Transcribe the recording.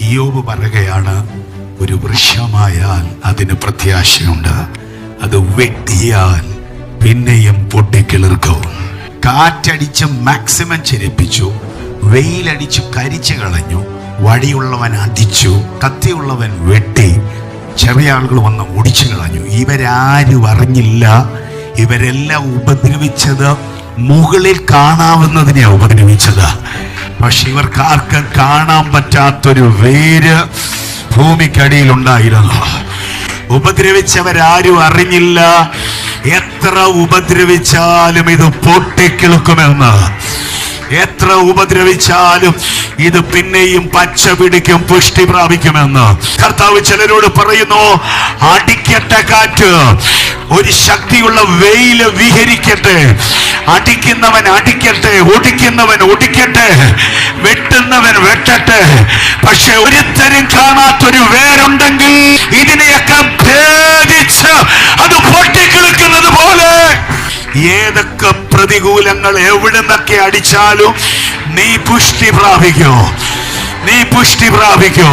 ഇയോബ് പറയുകയാണ് ഒരു വൃക്ഷമായാൽ അതിന് പ്രത്യാശയുണ്ട്. അത് വെട്ടിയാൽ പിന്നെയും പൊട്ടിക്കിളിർക്കും. കാറ്റടിച്ച് മാക്സിമം ചിരിപ്പിച്ചു വെയിലടിച്ച് കരിച്ചു കളഞ്ഞു വടിയുള്ളവൻ അടിച്ചു കത്തിയുള്ളവൻ വെട്ടി ചെറിയ ആളുകൾ വന്ന് ഓടിച്ചു കളഞ്ഞു. ഇവരാരും അറിഞ്ഞില്ല. ഇവരെല്ലാം ഉപദ്രവിച്ചത് മുകളിൽ കാണാവുന്നതിനെ ഉപദ്രവിച്ചത്. പക്ഷെ ഇവർക്ക് ആർക്കും കാണാൻ പറ്റാത്തൊരു വേര് ഭൂമിക്കടിയിൽ ഉണ്ടായിരുന്നു ഉപദ്രവിച്ചവരാരും അറിഞ്ഞില്ല. എത്ര ഉപദ്രവിച്ചാലും ഇത് പൊട്ടിക്കിളുക്കുമെന്ന്. എത്ര ഉപദ്രവിച്ചാലും ഇത് പിന്നെയും പച്ച പിടിക്കും പുഷ്ടി പ്രാപിക്കുമെന്ന്. കർത്താവ് ചിലരോട് പറയുന്നു അടിക്കട്ടെ കാറ്റ് ഒരു ശക്തിയുള്ള വെയിൽ വിഹരിക്കട്ടെ. അടിക്കുന്നവൻ അടിക്കട്ടെ ഒടിക്കുന്നവൻ ഓടിക്കട്ടെ വെട്ടുന്നവൻ വെട്ടട്ടെ. പക്ഷെ ഒരുത്തരും കാണാത്തൊരു വേരുണ്ടെങ്കിൽ ഇതിനെയൊക്കെ ഭേദിച്ച് അത് പൊട്ടിക്കിളിക്കുന്നത് പോലെ ഏതൊക്കെ പ്രതികൂലങ്ങൾ എവിടുന്നൊക്കെ അടിച്ചാലും നീ പുഷ്ടി പ്രാപിക്കോ. നീ പുഷ്ടി പ്രാപിക്കോ.